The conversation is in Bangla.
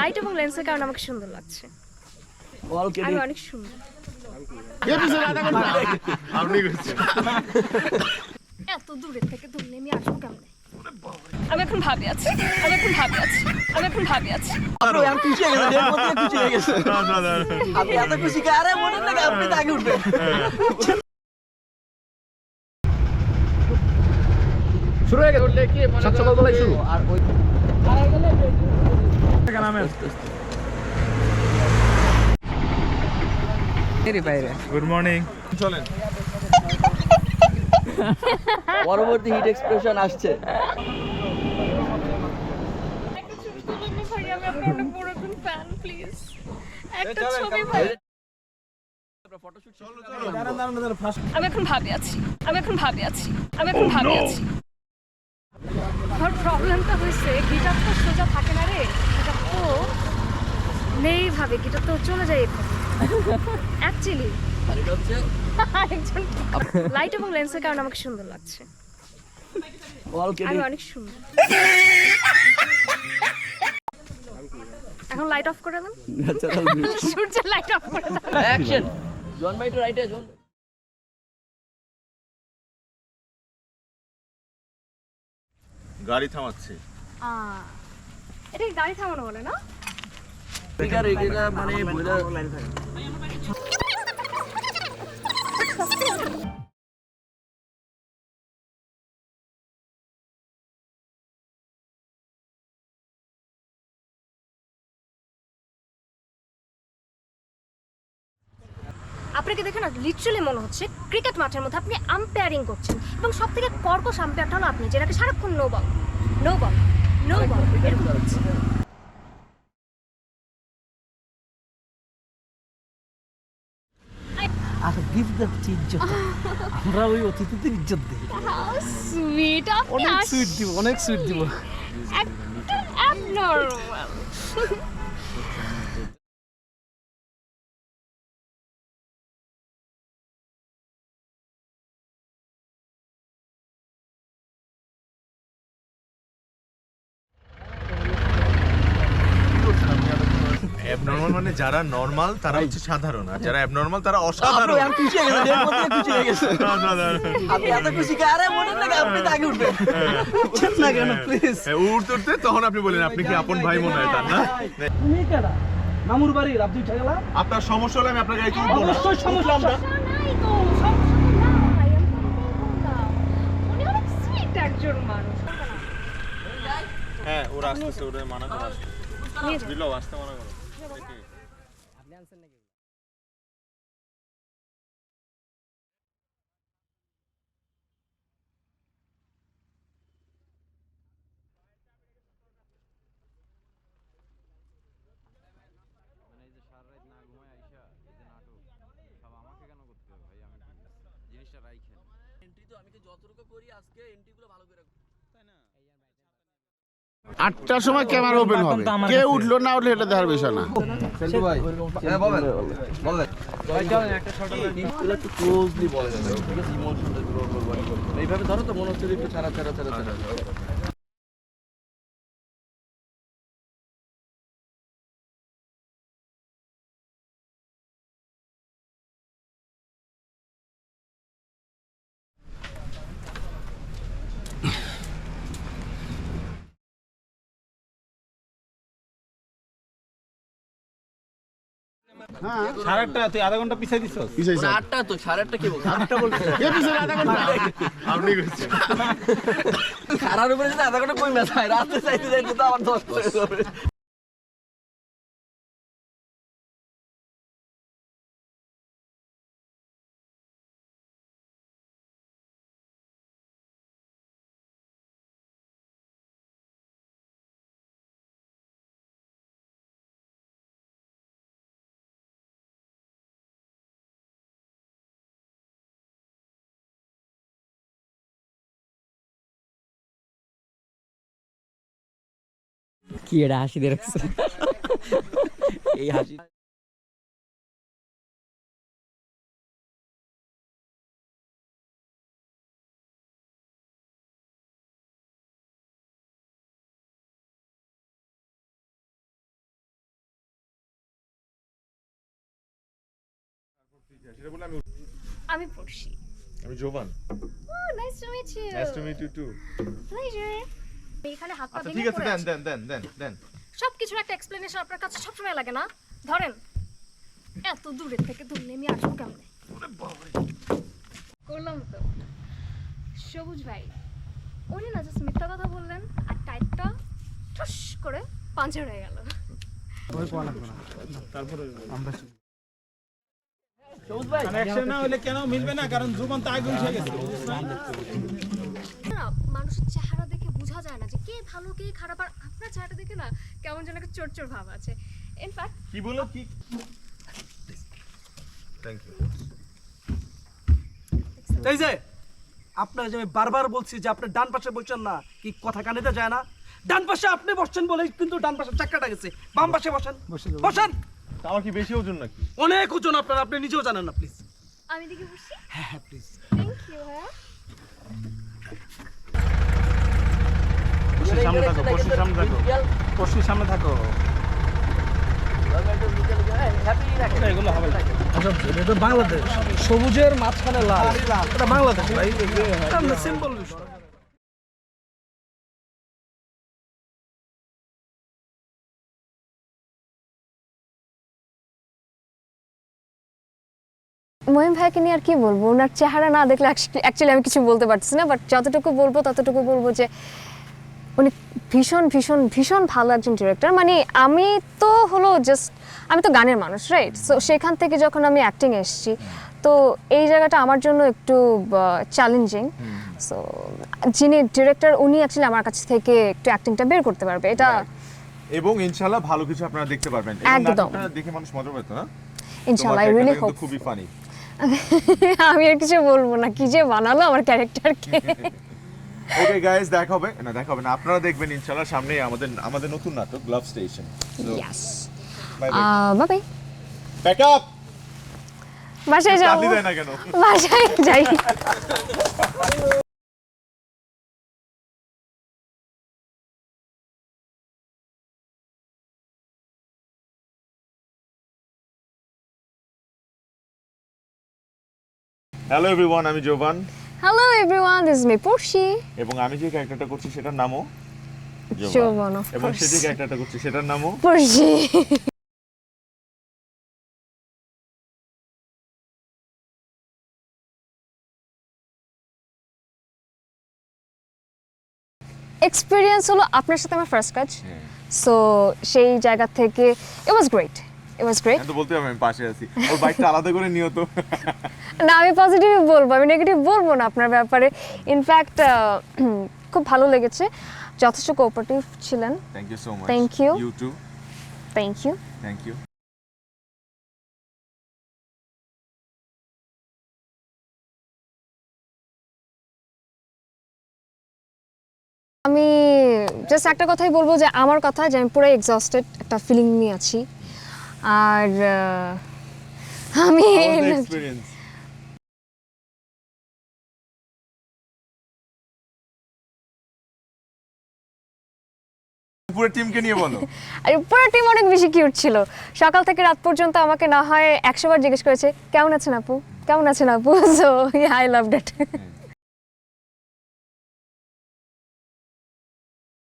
লাইট এবং লেন্সের কারণে আমাকে সুন্দর লাগছে। আমি অনেক সুন্দর। আপনি এত দূরে থেকে দূরে নেমে আসব কেমনে? আমি এখন ভাবি আছি। আমি এখন ভাবি আছি। আমি এখন ভাবি আছি। আমি খুশি গেছে দেড় মধ্যে খুশি গেছে। না, না, না, না। আপনি এত খুশি কে? আরে মনে লাগে আপনি আগে উঠবেন শুরু হয়ে সকালবেলায় শুরু। আর ওই গুড মর্নিং চলেন। পরবর্তী হিট এক্সপ্রেশন আসছে। আমি এখন ভাবি আছি। আমি এখন ভাবি আছি। আমি এখন ভাবি আছি। আমার প্রবলেমটা হয়েছে গিটার তো সোজা থাকে না রে। তো নেই ভাবে গিটার তো চলে যায় অ্যাকচুয়ালি লাইট এবং লেন্সের কারণে আমাকে সুন্দর লাগছে। আমি অনেক সুন্দর। এখন লাইট অফ করে দেন। সূর্যের লাইট অফ করে দেন। অ্যাকশন জন ভাই টু রাইটে জন গাড়ি থামাচ্ছে। আহ, এটা গাড়ি থামানো বলে না? মানে আপনাকে দেখে না লিটারালি মনে হচ্ছে ক্রিকেট মাঠের মধ্যে আপনি আম্পায়ারিং করছেন। এবং সব থেকে কর্কশ আম্পায়ারটা হলো আপনি যেটাকে সারাক্ষণ নো বল নো বল এরকম হচ্ছে আর ইজ্জত আমরা ওই অতিথিদের ইজ্জত দিই। সুইট অনেক সুইট দিব অনেক সুইট দিব। একদম অ্যাবনর্মাল অ্যাবনর্মাল মানে যারা নর্মাল তারা হচ্ছে সাধারণ। আর যারা অ্যাবনর্মাল তারা অসাধারণ আমি খুশি হয়ে গেছে দেড় মধ্যে খুশি হয়ে গেছে না, না, না, না। আপনি এত খুশি কে? আরে মনে আপনি তো আগে উঠবেন। উঠছেন না কেন প্লিজ হ্যাঁ, উঠতে উঠতে তখন আপনি বলেন আপনি কি আপন ভাই মনে হয় তার না? তুমি কেডা? মামুর আপনি উঠে আপনার সমস্যা হলে আমি আপনার না। অবশ্যই সমস্যা একজন মানুষ হ্যাঁ ওরা আসতেছে ওরা মানা করে আসতে মানা করো মানে এই যে সারা রাত না ঘুমায় আইসা এই যে নাটক সব আমাকে কেন করতে হবে ভাই আমি কি জিনিসটা রাইখেন। এন্ট্রি তো আমি কি যতটুকু করি আজকে এন্ট্রিগুলো ভালো করে আটটার সময় ক্যামেরা ওপেন হবে। কে উঠল না উঠল এটা দেখার বিষয় না। এগুলো একটু ক্লোজলি বলা যাবে ঠিক আছে ইমোশনটা গুলো করব। এইভাবে ধরো তো মনে হচ্ছে ছাড়া ছাড়া ছাড়া ছাড়া। পিছাইছে আটটা তো সাড়ে আটটা কি বলছো? আটটা বলছো কে পিছাইছে আধা ঘণ্টা। আপনি করছেন খারার উপরে যদি আধা ঘণ্টা কই হয় রাতে চাইতে চাইতে তো আমার দশ কি এটা হাসি দিয়ে এই হাসি আমি আমি পড়ছি আমি জোবান ও nice to meet you nice to meet you to pleasure এখানে হাত পা আচ্ছা ভেঙে ঠিক আছে পড়ে দেন আছি। দেন দেন দেন দেন। সব কিছুর একটা এক্সপ্লেনেশন আপনার কাছে সবসময় লাগে না। ধরেন এত দূরের থেকে ধরলে আমি আসব কেমনে? করলাম তো। সবুজ ভাই উনি না জাস্ট মিথ্যা কথা বললেন আর টাইটটা ঠুস করে পাঞ্চার হয়ে গেল। না। ভালো কে খারাপ? আর আপনার চেহারা দেখে না কেমন যেন একটা চোর চোর ভাব আছে। ইনফ্যাক্ট কি বলো কি? থ্যাংক ইউ এই যে আপনার যে আমি বারবার বলছি যে আপনি ডান পাশে বসছেন না কি কথা কানেতে যায় না? ডান পাশে আপনি বসছেন বলেই কিন্তু ডান পাশে চাকরাটা গেছে। বাম পাশে বসেন। বসেন। আমার কি বেশি ওজন নাকি? অনেক ওজন আপনার আপনি নিজেও জানেন না প্লিজ আমি দেখে বসছি হ্যাঁ হ্যাঁ প্লিজ থ্যাংক ইউ হ্যাঁ সামনে থাকো সামনে থাকো। সামনে থাকো। বাংলাদেশ। সবুজের মাঝখানে লাল। এটা বাংলাদেশ ভাই। সিম্পল বিষয়। মহিম ভাইকে নিয়ে আর কি বলব? ওনার চেহারা না দেখলে অ্যাকচুয়ালি আমি কিছু বলতে পারছি না বাট যতটুকু বলব ততটুকু বলব যে উনি ভীষণ ভীষণ ভীষণ ভালো একজন ডিরেক্টর মানে আমি তো হলো জাস্ট আমি তো গানের মানুষ রাইট সো সেখান থেকে যখন আমি অ্যাক্টিং এসেছি তো এই জায়গাটা আমার জন্য একটু চ্যালেঞ্জিং সো যিনি ডিরেক্টর উনি অ্যাকচুয়ালি আমার কাছ থেকে একটু অ্যাক্টিংটা বের করতে পারবে। এটা এবং ইনশাআল্লাহ ভালো কিছু আপনারা দেখতে পারবেন। একদম। দেখে মানুষ মজা পেত না? ইনশাল্লাহ আই রিয়েলি হোপ খুবই ফানি আমি আর কিছু বলব না কি যে বানালো আমার ক্যারেক্টারকে ওকে গাইস দেখা হবে। না দেখা হবে না আপনারা দেখবেন ইনশাআল্লাহ সামনে আমাদের আমাদের নতুন নাটক love station yes bye bye back up বাসায় কেন? বাসায় যাই। হ্যালো এভরিওয়ান আমি Joban hello everyone this me Porshi এবং আমি যে ক্যারেক্টারটা করছি সেটার নামও অফ এবং সে যে ক্যারেক্টারটা করছে সেটার নামও পড়শি এক্সপিরিয়েন্স হলো আপনার সাথে আমার ফার্স্ট কাজ। সো সেই জায়গা থেকে ইট was great it was great তো বলতে হবে আমি পাশে আছি। ওর বাইকটা আলাদা করে নিও তো। না আমি পজিটিভই বলব আমি নেগেটিভ বলব না আপনার ব্যাপারে। ইনফ্যাক্ট খুব ভালো লেগেছে। যথেষ্ট কোঅপারেটিভ ছিলেন। Thank you so much Thank you. You too thank you thank you আমি জাস্ট একটা কথাই বলব যে আমার কথা যে আমি পুরো এক্সস্টেড একটা ফিলিং নিয়ে আছি। আর আমি এক্সপেরিয়েন্স পুরো টিমকে নিয়ে বলো। আর পুরো টিম অনেক বেশি কিউট ছিল। সকাল থেকে রাত পর্যন্ত আমাকে না হয় একশো বার জিজ্ঞেস করেছে কেমন আছেন আপু? কেমন আছেন আপু? So I love date